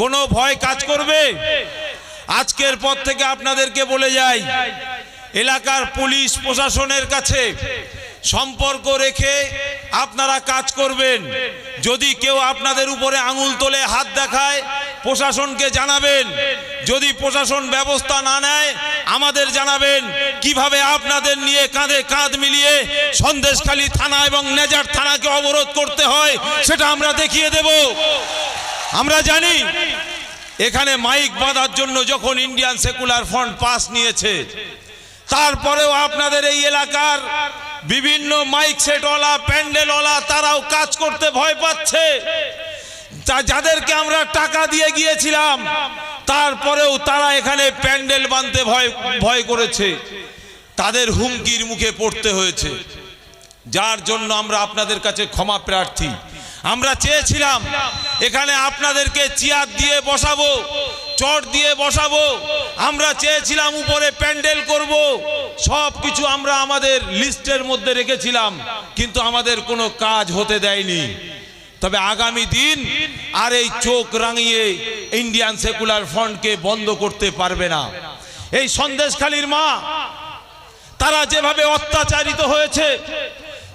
কোনো ভয় কাজ করবে? আজকের পর থেকে আপনাদেরকে বলে যাই, এলাকার পুলিশ প্রশাসনের কাছে সম্পর্ক রেখে আপনারা কাজ করবেন। যদি কেউ আপনাদের উপরে আঙুল তোলে, হাত দেখায়, প্রশাসনকে জানাবেন। যদি প্রশাসন ব্যবস্থা না নেয়, আমাদের জানাবেন। কীভাবে আপনাদের নিয়ে কাঁধে কাঁধ মিলিয়ে সন্দেশখালী থানা এবং নেজার থানাকে অবরোধ করতে হয়, সেটা আমরা দেখিয়ে দেব। আমরা জানি এখানে মাইক বাঁধার জন্য যখন ইন্ডিয়ান সেকুলার ফ্রন্ট পাস নিয়েছে, তারপরেও আপনাদের এই এলাকার বিভিন্ন মাইক সেটওয়ালা প্যান্ডেলওয়ালা তারাও কাজ করতে ভয় পাচ্ছে। যাদেরকে আমরা টাকা দিয়ে গিয়েছিলাম, তারপরেও তারা এখানে প্যান্ডেল বাঁধতে ভয় ভয় করেছে। তাদের হুমকির মুখে পড়তে হয়েছে। যার জন্য আমরা আপনাদের কাছে ক্ষমা প্রার্থী। আমরা চেয়েছিলাম এখানে আপনাদেরকে চেয়ার দিয়ে বসাবো, চট দিয়ে বসাবো। আমরা চেয়েছিলাম উপরে প্যান্ডেল করব সব কিছু আমরা আমাদের লিস্টের মধ্যে রেখেছিলাম, কিন্তু আমাদের কোনো কাজ হতে দেয়নি। তবে আগামী দিন আর এই চোখ রাঙিয়ে ইন্ডিয়ান সেকুলার ফ্রন্টকে বন্ধ করতে পারবে না। এই সন্দেশখালীর মা, তারা যেভাবে অত্যাচারিত হয়েছে,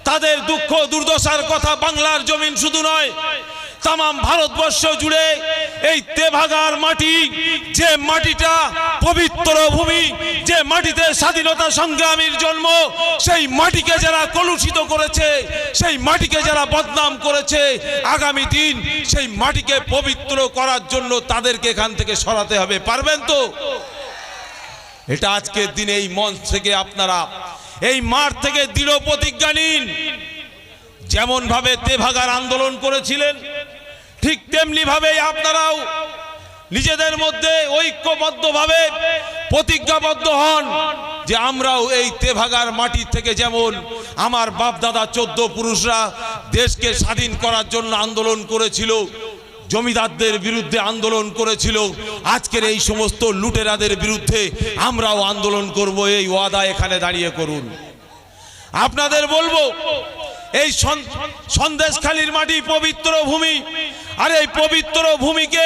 তাদের দুঃখ দুর্দশার কথা বাংলার জমিন শুধু নয় তাম ভারতবর্ষ জুড়ে এই তেভাগার মাটি, যে মাটিটা পবিত্র ভূমি, যে মাটিতে স্বাধীনতা সংগ্রামীর জন্ম, সেই মাটিকে যারা কলুষিত করেছে, সেই মাটিকে যারা বদনাম করেছে, আগামী দিন সেই মাটিকে পবিত্র করার জন্য তাদেরকে এখান থেকে সরাতে হবে। পারবেন তো? এটা আজকের দিনে এই মঞ্চ থেকে আপনারা, এই মাঠ থেকে দৃঢ় প্রতিজ্ঞা নিন। যেমন ভাবে তেভাগার আন্দোলন করেছিলেন ঠিক তেমনি ভাবে আপনারাও নিজেদের মধ্যে ঐক্যবদ্ধভাবে প্রতিজ্ঞাবদ্ধ হন যে আমরাও এই তেভাগার মাটি থেকে যেমন আমার বাপ দাদা চোদ্দ পুরুষরা দেশকে স্বাধীন করার জন্য আন্দোলন করেছিল, জমিদারদের বিরুদ্ধে আন্দোলন করেছিল, আজকের এই সমস্ত লুটেরাদের বিরুদ্ধে আমরাও আন্দোলন করব, এই ওয়াদা এখানে দাঁড়িয়ে করুন। আপনাদের বলব, এই সন- সন্দেশখালীর মাটি পবিত্র ভূমি আর এই পবিত্র ভূমিকে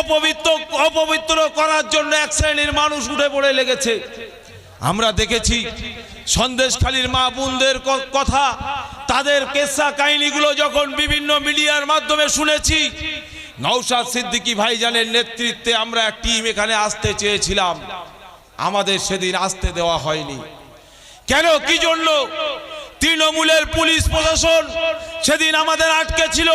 অপবিত্র অপবিত্র করার জন্য এক শ্রেণির মানুষ উঠে পড়ে লেগেছে। আমরা দেখেছি সন্দেশখালীর মা বোনদের কথা, তাদের কেসা কাহিনীগুলো যখন বিভিন্ন মিডিয়ার মাধ্যমে শুনেছি নৌসাদ সিদ্দিকী ভাইজানের নেতৃত্বে আমরা এক টিম এখানে আসতে চেয়েছিলাম। আমাদের সেদিন আসতে দেওয়া হয়নি। কেন? কি জন্য? তৃণমূলের পুলিশ প্রশাসন সেদিন আমাদের আটকে ছিল।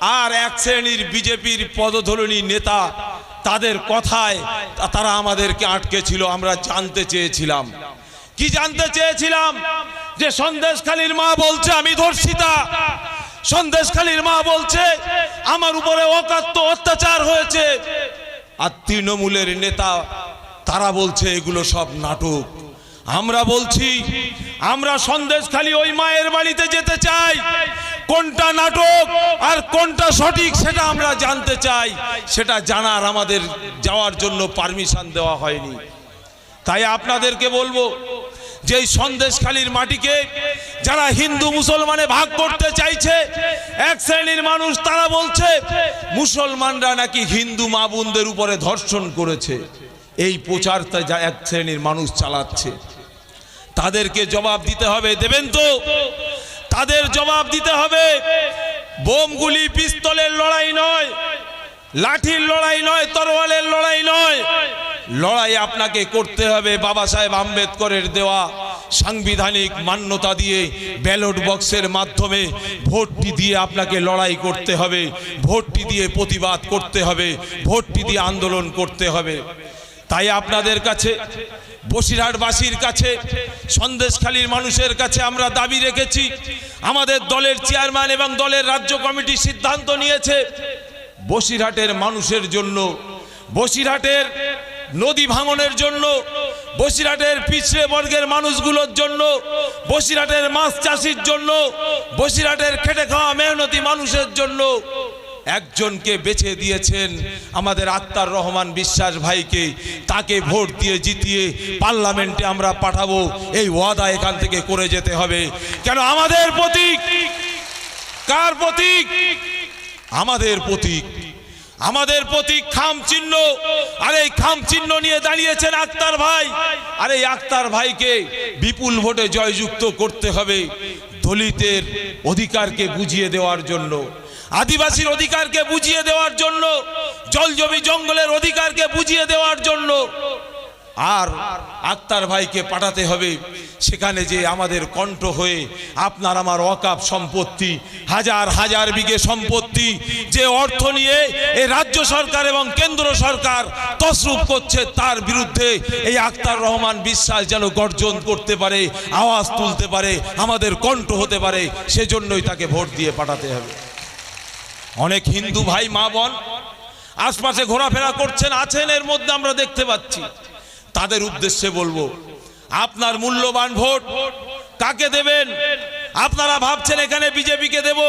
আর এক শ্রেণির বিজেপির পদধরণী নেতা, তাদের কথায় তারা আমাদেরকে আটকে ছিল আমরা জানতে চেয়েছিলাম। কি জানতে চেয়েছিলাম? যে সন্দেশখালীর মা বলছে, আমি ধর্ষিতা। সন্দেশখালীর মা বলছে, আমার উপরে অকাত্য অত্যাচার হয়েছে। আর তৃণমূলের নেতা, তারা বলছে, এগুলো সব নাটক। আমরা বলছি, আমরা সন্দেশখালী ওই মায়ের বাড়িতে যেতে চাই। কোনটা নাটক? কোনটা সঠিক সেটা আমরা জানতে চাই, সেটা জানার আমাদের যাওয়ার জন্য পারমিশন দেওয়া হয়নি। তাই আপনাদেরকে বলব, যে সন্দেশখালীর মাটিকে যারা হিন্দু মুসলমানে ভাগ করতে চাইছে, এক শ্রেণির মানুষ তারা বলছে, মুসলমানরা নাকি হিন্দু মা বোনদের উপরে ধর্ষণ করেছে। এই প্রচারটা যা এক শ্রেণির মানুষ চালাচ্ছে। তাদেরকে জবাব দিতে হবে, দেবেন তো? তাদের জবাব দিতে হবে বোমগুলি পিস্তলের লড়াই নয়, লাঠির লড়াই নয়, তরোয়ালের লড়াই নয়। লড়াই আপনাকে করতে হবে বাবা সাহেব আম্বেদকরের দেওয়া সাংবিধানিক মান্যতা দিয়ে ব্যালট বক্সের মাধ্যমে ভোটটি দিয়ে আপনাকে লড়াই করতে হবে, ভোটটি দিয়ে প্রতিবাদ করতে হবে, ভোটটি দিয়ে আন্দোলন করতে হবে। তাই আপনাদের কাছে বসিরহাটবাসীর কাছে, সন্দেশখালীর মানুষের কাছে আমরা দাবি রেখেছি। আমাদের দলের চেয়ারম্যান এবং দলের রাজ্য কমিটি সিদ্ধান্ত নিয়েছে, বসিরহাটের মানুষের জন্য, বসিরহাটের নদী ভাঙনের জন্য, বসিরহাটের পিছড়ে বর্গের মানুষগুলোর জন্য, বসিরহাটের মাছ চাষির জন্য, বসিরহাটের খেটে খাওয়া মেহনতি মানুষের জন্য। একজনকে বেছে দিয়েছেন আমাদের আক্তার রহমান বিশ্বাস ভাইকে। তাকে ভোট দিয়ে জিতিয়ে পার্লামেন্টে আমরা পাঠাবো। এই ওয়াদা এখান থেকে করে যেতে হবে। কেন আমাদের প্রতীক? কার প্রতীক? আমাদের প্রতীক। আমাদের প্রতীক খাম চিহ্ন। আর এই খাম চিহ্ন নিয়ে দাঁড়িয়েছেন আক্তার ভাই। আর এই আক্তার ভাইকে বিপুল ভোটে জয়যুক্ত করতে হবে। দলিতের অধিকারকে বুঝিয়ে দেওয়ার জন্য। আদিবাসীর অধিকারকে বুঝিয়ে দেওয়ার জন্য জল জমি জঙ্গলের অধিকারকে বুঝিয়ে দেওয়ার জন্য আর আক্তার ভাইকে পাঠাতে হবে। সেখানে যে আমাদের কণ্ঠ হয়ে আপনার আমার অকাপ সম্পত্তি, হাজার হাজার বিঘে সম্পত্তি, যে অর্থ নিয়ে এই রাজ্য সরকার এবং কেন্দ্র সরকার তসরুপ করছে, তার বিরুদ্ধে এই আক্তার রহমান বিশ্বাস যেন গর্জন করতে পারে, আওয়াজ তুলতে পারে, আমাদের কণ্ঠ হতে পারে, সেজন্যই তাকে ভোট দিয়ে পাঠাতে হবে। অনেক হিন্দু ভাই, মা বোন, আশপাশে ঘোরাফেরা করছেন, আছেন, এর মধ্যে আমরা দেখতে পাচ্ছি। তাদের উদ্দেশ্যে বলব, আপনার মূল্যবান ভোট কাকে দেবেন? আপনারা ভাবছেন এখানে বিজেপিকে দেব?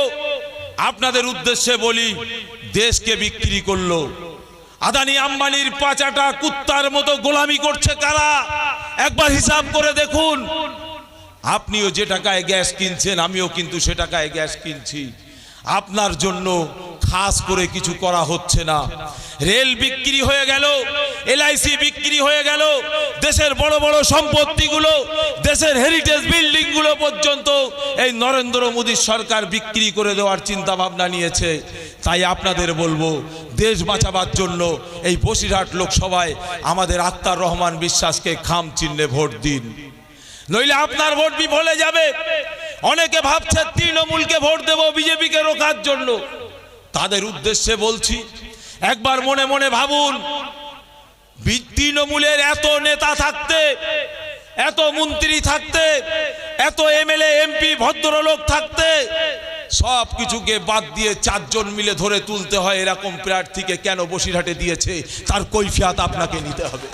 আপনাদের উদ্দেশ্যে বলি, দেশকে বিক্রি করল। আদানি আম্বানির পাচাটা কুত্তার মতো গোলামি করছে কারা? একবার হিসাব করে দেখুন। আপনিও যে টাকায় গ্যাস কিনছেন, আমিও কিন্তু সে টাকায় গ্যাস কিনছি। আপনার জন্য খাস করে কিছু করা হচ্ছে না। রেল বিক্রি হয়ে গেল, এলআইসি বিক্রি হয়ে গেল, দেশের বড় বড় সম্পত্তিগুলো, দেশের হেরিটেজ বিল্ডিংগুলো পর্যন্ত এই নরেন্দ্র মোদীর সরকার বিক্রি করে দেওয়ার চিন্তা ভাবনা নিয়েছে। তাই আপনাদের বলব, দেশ বাঁচাবার জন্য এই বসিরহাট লোকসভায় আমাদের আক্তার রহমান বিশ্বাসকে খাম চিহ্নে ভোট দিন। নইলে আপনার ভোট বি বিফলে যাবে। অনেকে ভাবছে তৃণমূলকে ভোট দেব, বিজেপিকে রোখার জন্য। তাদের উদ্দেশ্যে বলছি, একবার মনে মনে ভাবুন তৃণমূলের এত নেতা থাকতে, এত মন্ত্রী থাকতে, এত এমএলএ, এমপি, ভদ্রলোক থাকতে, সব কিছুকে বাদ দিয়ে চারজন মিলে ধরে তুলতে হয় এরকম প্রার্থীকে কেন বসিরহাটে দিয়েছে, তার কৈফিয়াত আপনাকে নিতে হবে।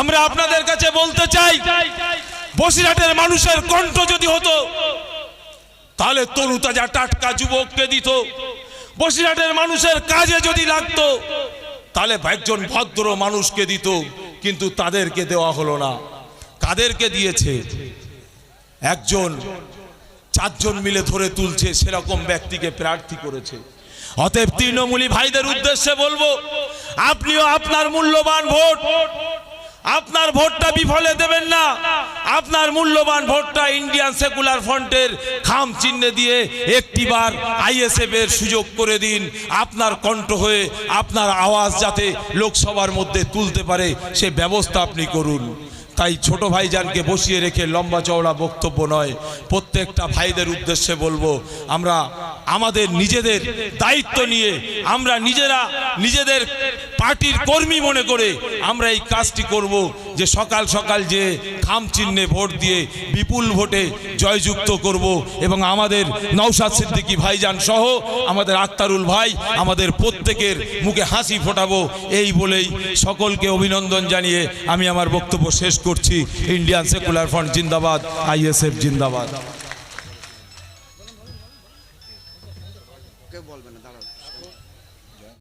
আমরা আপনাদের কাছে বলতে চাই বসিরহাটের মানুষের কণ্ঠ যদি হতো, তাহলে তরুতাজা টাটকা যুবককে দিত। বসিরহাটের মানুষের কাজে যদি লাগতো, তাহলে একজন ভদ্র মানুষকে দিত, কিন্তু তাদেরকে দেওয়া হলো না। কাদেরকে দিয়েছে? একজন, চারজন মিলে ধরে তুলছে, সেরকম ব্যক্তিকে প্রার্থী করেছে। অতএব তৃণমূলী ভাইদের উদ্দেশ্যে বলব, আপনিও আপনার মূল্যবান ভোট আপনার ভোটটা বিফলে দেবেন না। আপনার মূল্যবান ভোটটা ইন্ডিয়ান সেকুলার ফ্রন্টের খাম চিহ্নে দিয়ে একটিবার আইএসএফ এর সুযোগ করে দিন। আপনার কণ্ঠ হয়ে আপনার আওয়াজ যাতে লোকসভার মধ্যে তুলতে পারে, সে ব্যবস্থা আপনি করুন। তাই ছোট ভাইজানকে বসিয়ে রেখে লম্বা চওড়া বক্তব্য নয়, প্রত্যেকটা ভাইদের উদ্দেশ্যে বলব, আমরা আমাদের নিজেদের দায়িত্ব নিয়ে, আমরা নিজেরা নিজেদের পার্টির কর্মী মনে করে আমরা এই কাজটি করব যে সকাল সকাল যে খাম চিহ্নে ভোট দিয়ে বিপুল ভোটে জয়যুক্ত করব এবং আমাদের নৌসাদ সিদ্দিকী ভাইজান সহ আমাদের আক্তারুল ভাই আমাদের প্রত্যেকের মুখে হাসি ফোটাবো এই বলেই সকলকে অভিনন্দন জানিয়ে আমি আমার বক্তব্য শেষ করছি। ইন্ডিয়ান সেকুলার ফ্রন্ট জিন্দাবাদ, আইএসএফ জিন্দাবাদ।